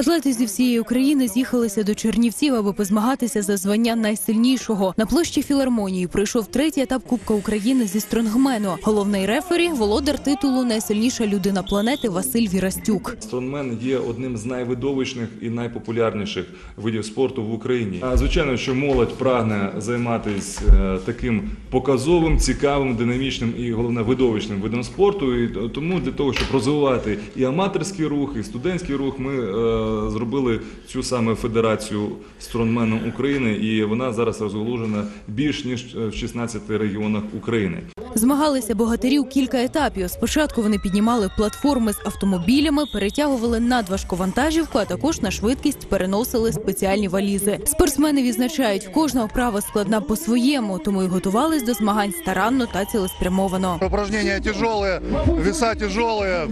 Атлети зі всієї України з'їхалися до Чернівців, аби позмагатися за звання найсильнішого. На площі філармонії пройшов третій етап Кубка України зі стронгмену. Головний рефері володар титулу Найсильніша людина планети Василь Вірастюк. Стронгмен є одним з найвидовищних і найпопулярніших видів спорту в Україні. А звичайно, що молодь прагне займатися е, таким показовим, цікавим, динамічним і головне видовищним видом спорту. І тому для того, щоб розвивати і аматорський рух, і студентський рух, ми е, зробили цю саме федерацію стронменом України, і вона зараз розголожена більш ніж е, в 16 регіонах України. Змагалися богатирів кілька етапів. Спочатку вони піднімали платформи з автомобілями, перетягували надважку вантажівку, а також на швидкість переносили спеціальні валізи. Спортсмени відзначають, кожна вправа складна по-своєму, тому й готувались до змагань старанно та цілеспрямовано. Упражнения тяжелые, веса тяжелые.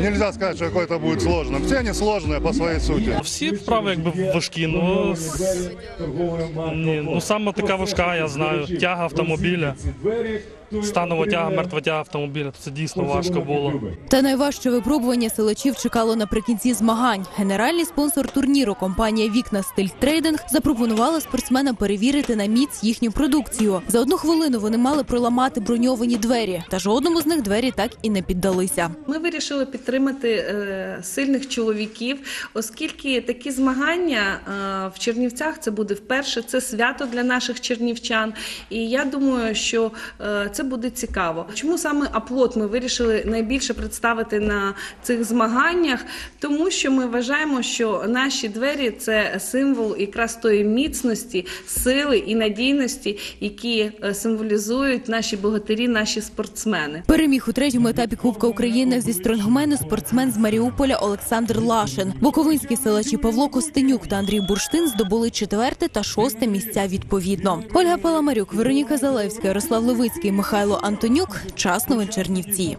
Нельзя сказать, что какое-то будет сложным. Все они сложные по своей сути. Всі вправи якби важкі, ну, с- ні, ну саме така важка, я знаю. Тяга автомобіля, станова тяга, мертва тяга автомобіля. Це дійсно важко було. Та найважче випробування силачів чекало наприкінці змагань. Генеральний спонсор турніру компанія Вікна Стиль Трейдинг запропонувала спортсменам перевірити на міць їхню продукцію. За одну хвилину вони мали проламати броньовані двері, та жодному з них двері так і не піддалися. Ми вирішили підтримати е, сильних чоловіків, оскільки такі змагання е, в Чернівцях це буде вперше. Це свято для наших чернівчан. І я думаю, що е, це буде цікаво. Чому саме аплот ми вирішили найбільше представити на цих змаганнях? Тому що ми вважаємо, що наші двері це символ якраз тої міцності, сили і надійності, які е, символізують наші богатирі, наші спортсмени. Переміг у третьому етапі Кубка України зі стронгмену спортсмен з Маріуполя Олександр Лашин. Буковинські силачі Павло Костенюк та Андрій Бурштин здобули четверте та шосте місця відповідно. Ольга Паламарюк, Вероніка Залевська, Ярослав Левицький, Михайло Антонюк. Час новин Чернівці.